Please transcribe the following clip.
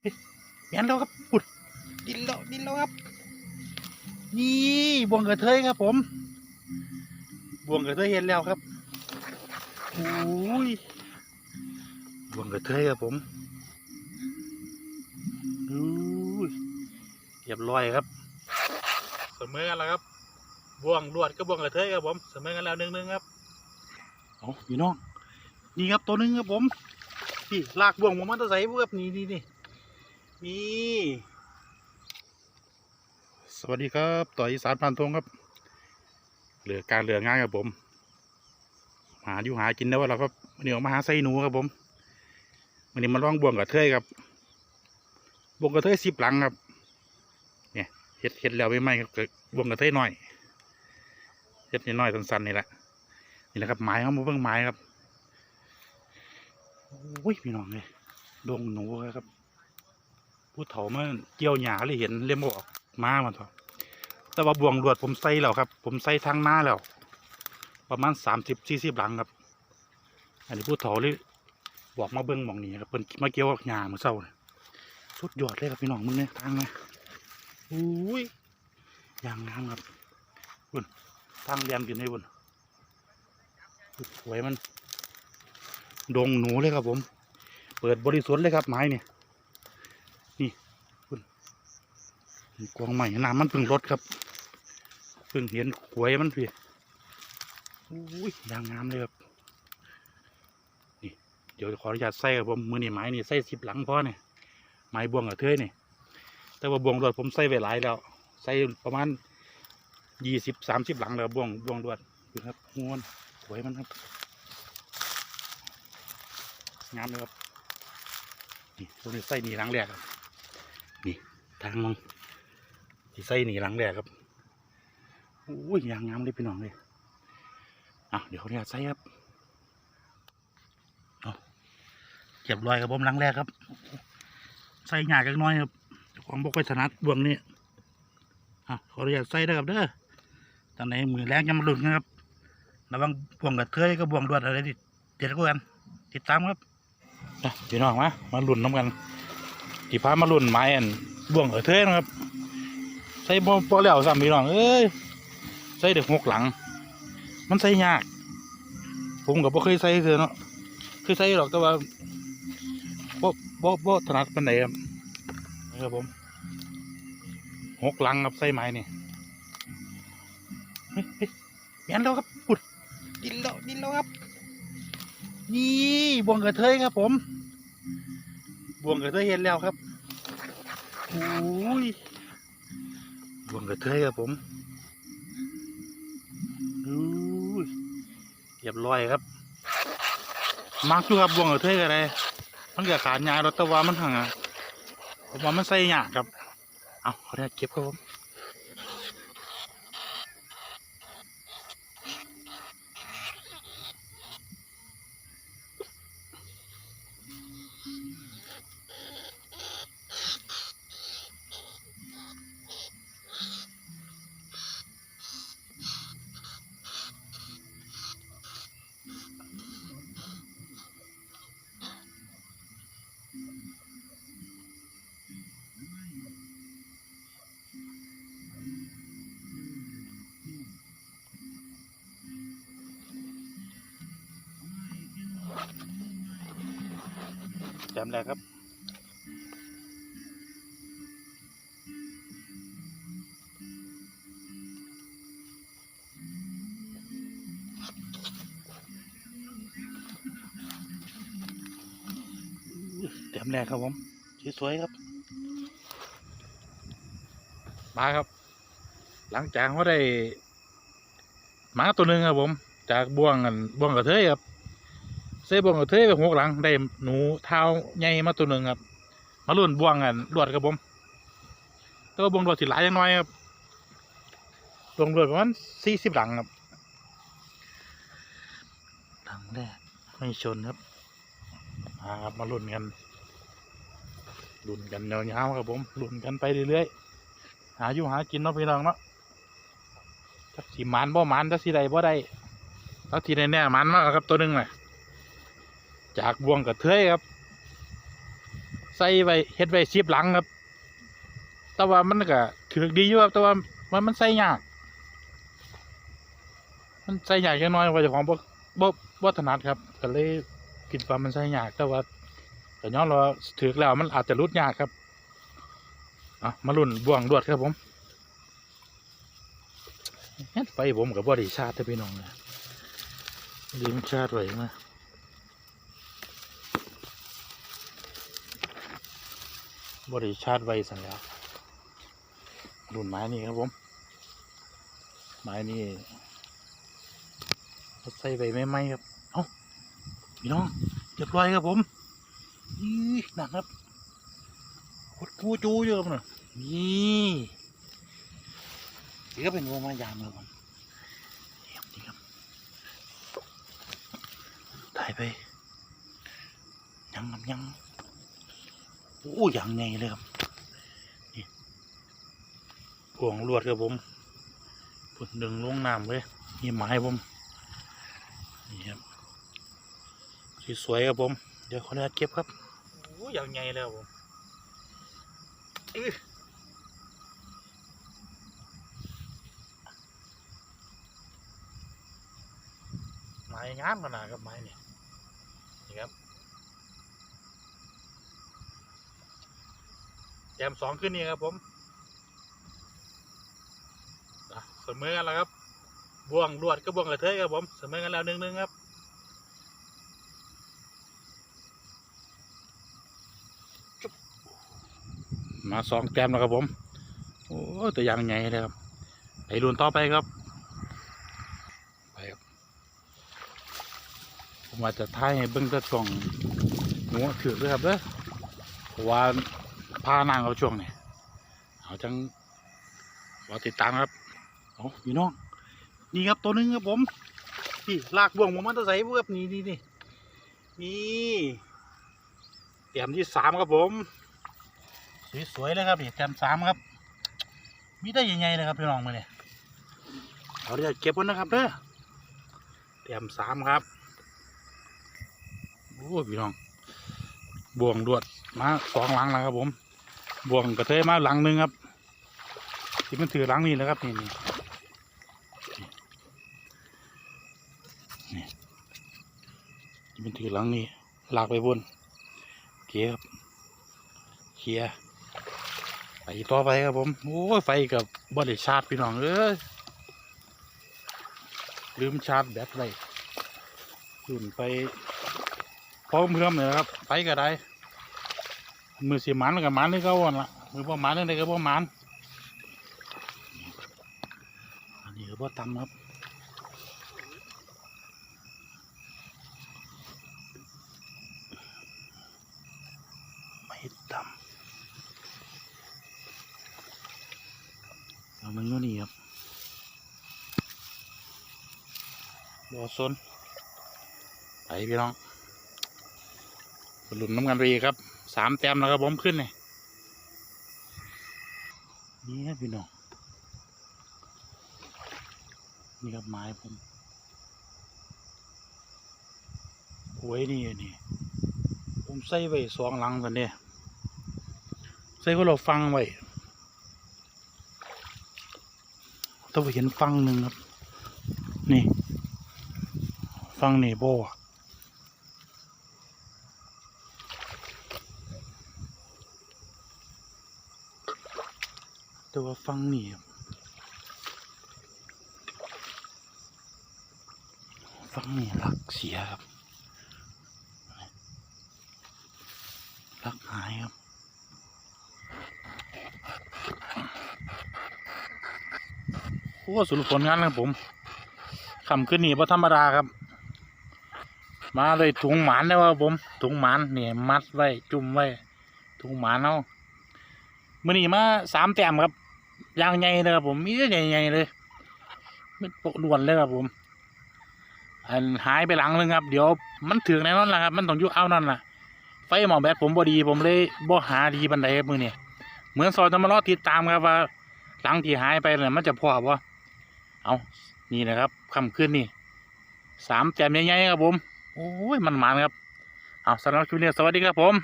เฮ้ยแม่นแล้วครับปุดดินแล้วดินแล้วครับ นี่บวงกระเทยครับ ผม บวงกระเทยเห็นแล้วครับโอ้ยบวงกระเทยครับผมโอ้ยเรียบร้อยครับ เสมอกันแล้วครับบ่วงลวดก็บ่วงกระเทยครับผมเสมอกันแล้วหนึ่งหนึ่งครับเอาพี่น้องนี่ครับตัวหนึ่งครับผมพี่ลากบ่วงผมมาตะใส่พวกครับนี่นี่นี่ นี่สวัสดีครับต่ออีสานพันทงครับ เหลือการเหลืองานครับผม หาอยู่หากินได้ว่าเราครับวันนี้ออกมาหาไส้หนูครับผมวันนี้มาล่องบ่วงกระเทยครับบ่วงกระเทยสิบหลังครับ เนี่ยเฮ็ดเฮ็ดแล้วไม่ไหมครับเกิดบ่วงกระเทยน้อยเฮ็ดน้อยสั้นๆนี่แหละนี่แหละครับไม้เขามาเบิ่งไม้ครับโอ้ยพี่น้องเลยดงหนูครับ ผู้เฒ่ามาเกี่ยวหญ้าเลยเห็นเล่มออกมามันเถอแต่ว่าบ่วงลวดผมใส่แล้วครับ ผมใส่ทางหน้าแล้ว ประมาณสามสิบสี่สิบหลังครับ อันนี้ผู้เฒ่าเลยบอกมาเบิ้งมองนี้ครับเพิ่นมาเกี่ยวหญ้าเมื่อเช้าเนี่ยสุดยอดเลยครับพี่น้องมึงเนี่ยทางเนี่ยอุ้ยอย่างงามครับบุญทางเรียนกินให้บุญสวยมันดงหนูเลยครับผม เปิดบริสุทธิ์เลยครับไม้เนี่ยนี่บุญ กวางใหม่น้ำมันพิ่งลดครับพิ่งเห็นหวยมันพี่อุ้ยยางงามเลยครับนี่เดี๋ยวขออนุญาตใส่ครับผมมือนี่ไม้นี่ใส่สิบหลังพ่อเนี่ยไม้บวงกับเทยนี่แต่ว่าบวงรวดผมใส่ไว้หลายแล้ว ใส่ประมาณยี่สิบสามสิบหลังแล้วบวงบวงรวดดูครับงวนสวยมันครับงามเลยครับนี่ตัวนี้ใส่หนีหลังแรกครับนี่ทางมอง ที่ใส่หนีหลังแรกครับอุ้ยยางงามเลยพี่น้องเลยอะเดี๋ยวเนี่ยใส่ครับเก็บรอยครับผมหลังแรกครับ ใส่หยากันน้อยครับของบกไปถนัดบวงนี้อะขออนุญาตใส่ด้ครับเด้อตอนไหนมือแรงจะมาหลุดนะครับระวังบวงกับเทยกับบวงดวดอะไรที่เด็ดกว่ากันติดตามครับอะพี่น้องมามาหลุนน้ำกันที่พามาหลุนไม้อันบวงกับเทยนะครับ ใส่บ่พอแล้วซ้ำพี่น้องเอ้ยใส่เด็กหกหลัง มันใส่ยาก ผมก็บ่เคยใส่เสือเนาะเคยใส่หรอกแต่ว่าบ่บ่บ่ถนัดปานใดครับนี่ครับผมหกหลังครับใส่ไม้นี่เฮ้ยเฮ้ยแม่นแล้วครับปุดดินแล้วดินแล้วครับ นี่บวงกระเทยครับผม บวงกระเทยเห็นแล้วครับโอ้ย บวงกระเทยครับผมอู้ยเรียบร้อยครับ มักอยู่ครับบวงกระเทยอะไรมันเก็ขาดยายรถตะวามันห่างอะผมว่ามันใส่ยาครับ เอาเขาได้เก็บครับผม จำได้ครับเต็มแรกครับผมสวยๆครับ มาครับ หลังจากเขาได้หมาตัวหนึ่งครับผม จากบ่วงกันบ่วงกระเทยครับ เซ่บ่วงกระเทยไปหกหลังได้หนูเท้าใหญ่มาตัวหนึ่งครับ มาลุ่นบ่วงกันลวดครับผมแตัวาบ่วงลวดสิหลายจังน้อยครับบ่วงลวดประมาณสี่สิบหลังครับหลังแรกไม่ชนครับมาครับมาลุ่นกันลุ่นกันยาวๆครับผมลุ่นกันไปเรื่อยๆหาอยู่หากินเนาะพี่น้องเนาะจักสิหมันบ่หมันจักสิใดบ่ได้จักทีแน่ๆหมันมากครับตัวหนึ่งน่ะ จากบ่วงกับเทยครับ ใส่ไว้เฮ็ดไว้ซีบหลังครับ แต่ว่ามันก็ถือดีอยู่ครับแต่ว่ามันมันใส่ยาก มันใส่ยากแค่น้อยว่าเจ้าของบ่บ่บ่ถนัดครับก็เลยคิดว่ามันใส่ยากแต่ว่าแต่ย้อนเราถือแล้วมันอาจจะรุดยากครับอะมาลุ่นบ่วงรวดครับผมเฮ็ดไฟผมกับบ่ได้ชาร์จเด้อพี่น้องนะลืมชาร์จไว้มา บ่ได้ชาร์จไว้สั่นแล้วรุ่นไม้นี่ครับผม ไม้นี่ใส่ไว้ไม่ไหมครับ เอ้าพี่น้องเรียบร้อยครับผมอีหนักครับโคตรกูจูอยู่ครับเนี่ยนี่นี่ก็เป็นวัวมายามครับผมนี่ครับนี่ครับไปยังครับยัง โอ้ยังไงเลยครับนี่ห่วงลวดครับผมพุ่นดึงลงน้ำเลยนี่ไม้ผมนี่ครับสวยๆครับผม เดี๋ยวขออนุญาตเก็บครับโอ้ยอย่างใหญ่เลยครับผมไม้งามขนาดครับไม้เนี่ยนี่ครับ จมสองขึ้นนี่ครับผมอะเสมอกันแล้วครับบ่วงลวดก็บ่วงกระเทยครับผมเสมอกันแล้วหนึ่งหนึ่งครับมาสองแต้มแล้วครับผม โอ้ตัวอย่างใหญ่เลยครับ ไปรุ่นต่อไปครับ ไปครับ ผมว่าจจะท้ายให้เบิ้งตะช่วงหัวถือด้วยครับเด้อเพราะว่า พานางเอาช่วงนี้เอาจังรอติดตามครับเอาพี่น้อง นี่ครับตัวหนึงครับผมนี่ลากบ่วงผมมันจะใส่พวกนี่นี่นี่นี่เตรียมที่สามครับผม สวยๆเลยครับนี่เตรียมสามครับ มีได้ยังไงเลยครับพี่น้องมาเนี่ยเราจะเก็บไว้นะครับเด้อเตรียมสามครับโอ้พี่น้องบ่วงดวดมาสองหลังแล้วครับผม บ่วงกระเทยมาหลังหนึ่งครับ ที่มันถือหลังนี่แล้วครับนี่นี่นี่ที่มันถือหลังนี่ลากไปบนเกียครับเคลียไปต่อไปครับผมโอ้ยไฟกับบอดี้ชาร์จพี่น้องเอ้ยลืมชาร์จแบตไว้หุ่นไปพร้อมเพื่อมเลยครับ ไปก็ได้ มือสีมันกับมันนี่ก็วันละมือประมาณนี่ก็ประมาณอันนี้ก็บ่ตำครับไม่ตำเอามันอยู่นี่ครับบอซนไปพี่น้องหลุนน้ำกันไปอีครับ สามแต้มแล้วครับผมขึ้นเลยนี่ครับพี่น้องนี่ครับไม้ผมโอ้ยนี่นี่ผมใส่ไว้สองหลังกันเนี่ยใส่ก็เราฟังไว้ต้องไปเห็นฟังหนึ่งครับ นี่ ฟังนี่โบ แต่ว่าฟังนี่ครับฟังนี่รักเสียครับรักหายครับโอ้สุดผลงานครับผมคำขึ้นนี่พอธรรมดาครับ มาเลยถุงหมานได้ว่าผมถุงหมานเนี่ยมัดไว้จุ่มไว้ถุงหมานเอา มื่อนี้มาสามแต้มครับยางใหญ่เลยครับผมมีแต่ใหญ่ๆเลยเป็นปกด่วนเลยครับผมอันหายไปหลังนึงครับ เดี๋ยวมันถึงแน่นอนละครับ มันต้องอยุ่เอานั่นแหละไฟหมอแบตผมบอดี ผมเลยบ่หาดีบันไดครับมือเนี่ยเหมือนซอยจะมรอติดตามครับว่า หลังที่หายไปเนี่ยมันจะพอบ่เอานี่นะครับคำขึ้นนี่สามแจมใหญ่ๆครับผม โอ้ยมันหมันครับเอาสำหรับคลิปนี้สวัสดีครับผม